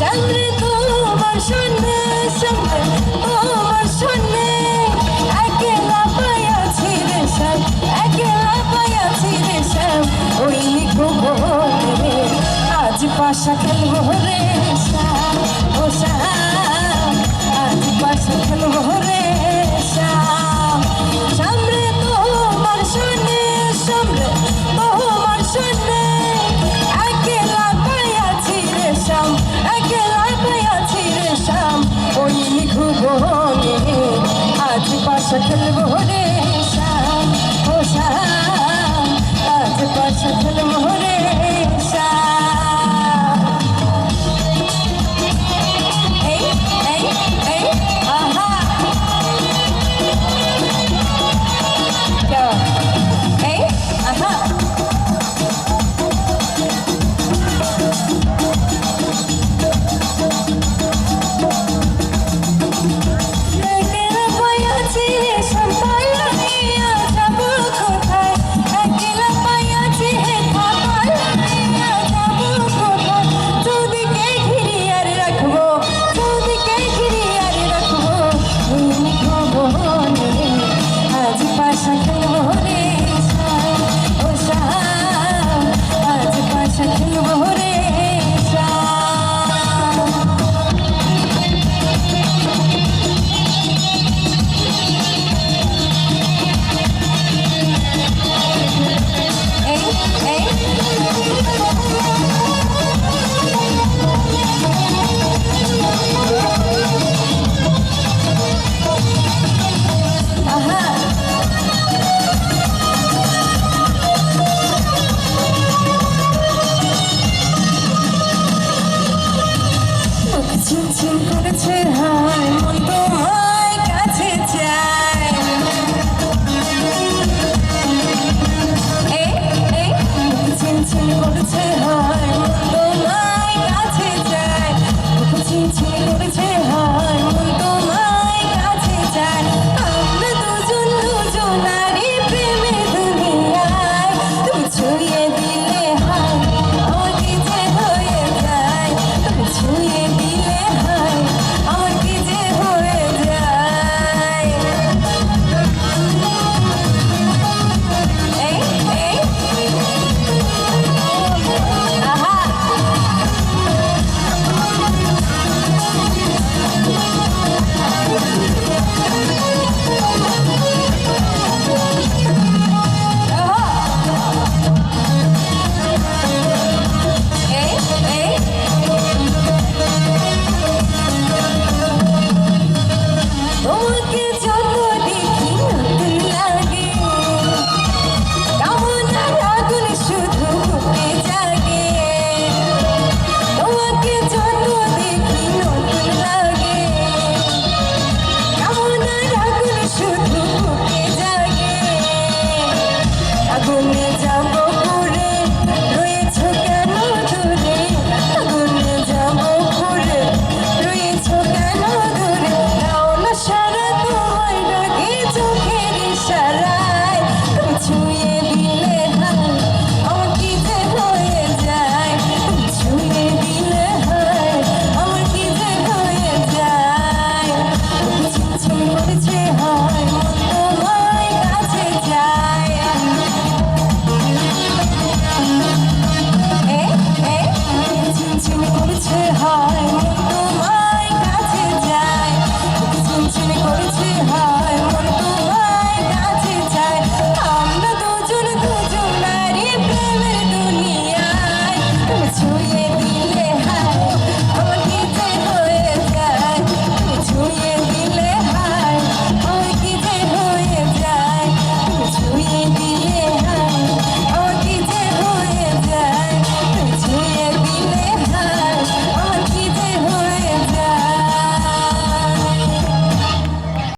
চন্দ্র তোমার সন্ধ্যে সন্ধ্যে তোমার সন্ধ্যে একেলা পায়াছি রে শ্যাম, একেলা পায়াছি রে শ্যাম। ওই গোবরে আজ পাশা খেলব রে। second level. চুল করেছে হ্যাঁ।